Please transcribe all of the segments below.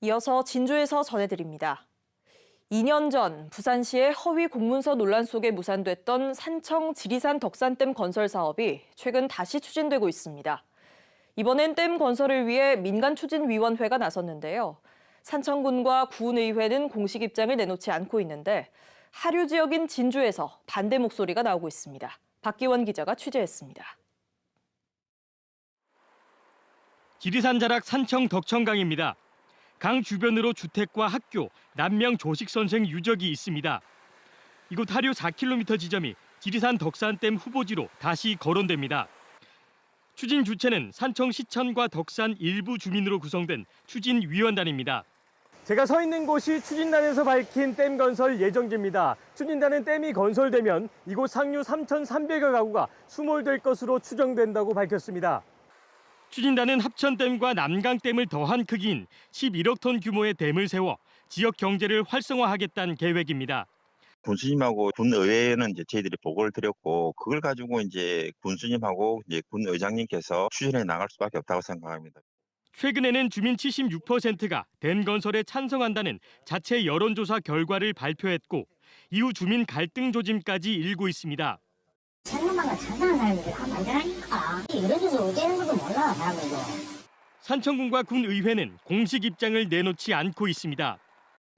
이어서 진주에서 전해드립니다. 2년 전 부산시의 허위 공문서 논란 속에 무산됐던 산청 지리산 덕산댐 건설 사업이 최근 다시 추진되고 있습니다. 이번엔 댐 건설을 위해 민간추진위원회가 나섰는데요. 산청군과 구의회는 공식 입장을 내놓지 않고 있는데 하류 지역인 진주에서 반대 목소리가 나오고 있습니다. 박기원 기자가 취재했습니다. 지리산 자락 산청 덕천강입니다. 강 주변으로 주택과 학교, 남명 조식 선생 유적이 있습니다. 이곳 하류 4km 지점이 지리산 덕산댐 후보지로 다시 거론됩니다. 추진 주체는 산청 시천과 덕산 일부 주민으로 구성된 추진위원단입니다. 제가 서 있는 곳이 추진단에서 밝힌 댐 건설 예정지입니다. 추진단은 댐이 건설되면 이곳 상류 3,300여 가구가 수몰될 것으로 추정된다고 밝혔습니다. 추진단은 합천댐과 남강댐을 더한 크기인 11억 톤 규모의 댐을 세워 지역 경제를 활성화하겠다는 계획입니다. 군수님하고 군의회에는 이제 저희들이 보고를 드렸고 그걸 가지고 이제 군수님하고 이제 군의장님께서 추진해 나갈 수밖에 없다고 생각합니다. 최근에는 주민 76%가 댐 건설에 찬성한다는 자체 여론조사 결과를 발표했고 이후 주민 갈등 조짐까지 일고 있습니다. 천년만가 천상한 사람들이 다 만들라니까 이래줘서 어쩌는 것도 몰라 사람들도 산청군과 군의회는 공식 입장을 내놓지 않고 있습니다.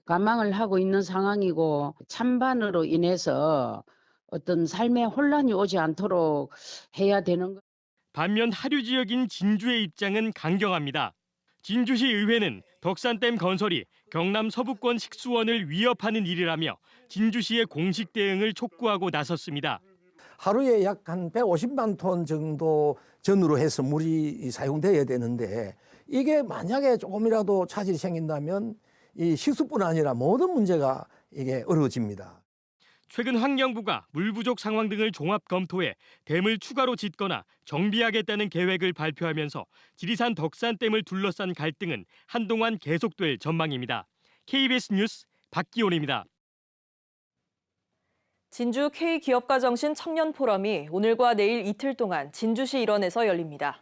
가망을 하고 있는 상황이고 찬반으로 인해서 어떤 삶의 혼란이 오지 않도록 해야 되는 것. 반면 하류 지역인 진주의 입장은 강경합니다. 진주시 의회는 덕산댐 건설이 경남 서부권 식수원을 위협하는 일이라며 진주시의 공식 대응을 촉구하고 나섰습니다. 하루에 약 한 150만 톤 정도 전으로 해서 물이 사용돼야 되는데 이게 만약에 조금이라도 차질이 생긴다면 이 식수뿐 아니라 모든 문제가 이게 어려워집니다. 최근 환경부가 물 부족 상황 등을 종합 검토해 댐을 추가로 짓거나 정비하겠다는 계획을 발표하면서 지리산 덕산댐을 둘러싼 갈등은 한동안 계속될 전망입니다. KBS 뉴스 박기온입니다. 진주 K기업가 정신 청년 포럼이 오늘과 내일 이틀 동안 진주시 일원에서 열립니다.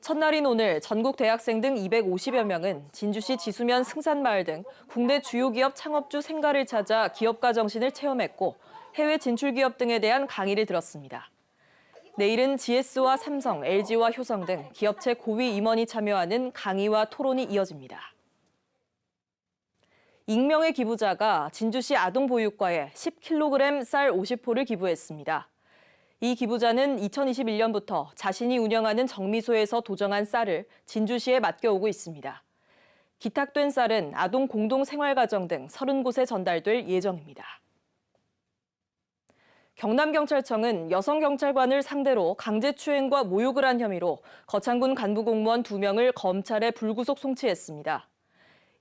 첫날인 오늘 전국 대학생 등 250여 명은 진주시 지수면 승산마을 등 국내 주요 기업 창업주 생가를 찾아 기업가 정신을 체험했고 해외 진출 기업 등에 대한 강의를 들었습니다. 내일은 GS와 삼성, LG와 효성 등 기업체 고위 임원이 참여하는 강의와 토론이 이어집니다. 익명의 기부자가 진주시 아동보육과에 10kg 쌀 50포를 기부했습니다. 이 기부자는 2021년부터 자신이 운영하는 정미소에서 도정한 쌀을 진주시에 맡겨오고 있습니다. 기탁된 쌀은 아동 공동생활가정 등 30곳에 전달될 예정입니다. 경남경찰청은 여성경찰관을 상대로 강제추행과 모욕을 한 혐의로 거창군 간부공무원 2명을 검찰에 불구속 송치했습니다.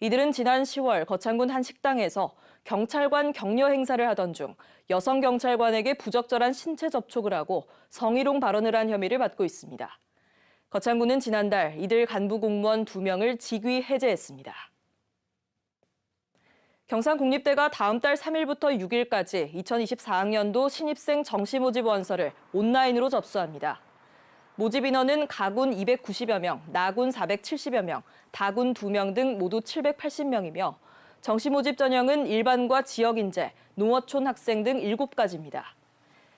이들은 지난 10월 거창군 한 식당에서 경찰관 격려 행사를 하던 중 여성 경찰관에게 부적절한 신체 접촉을 하고 성희롱 발언을 한 혐의를 받고 있습니다. 거창군은 지난달 이들 간부 공무원 2명을 직위 해제했습니다. 경상국립대가 다음 달 3일부터 6일까지 2024학년도 신입생 정시 모집 원서를 온라인으로 접수합니다. 모집 인원은 가군 290여 명, 나군 470여 명, 다군 2명 등 모두 780명이며 정시 모집 전형은 일반과 지역 인재, 농어촌 학생 등 7가지입니다.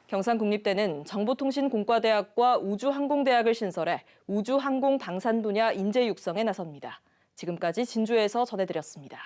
경상국립대는 정보통신공과대학과 우주항공대학을 신설해 우주항공 방산 분야 인재 육성에 나섭니다. 지금까지 진주에서 전해드렸습니다.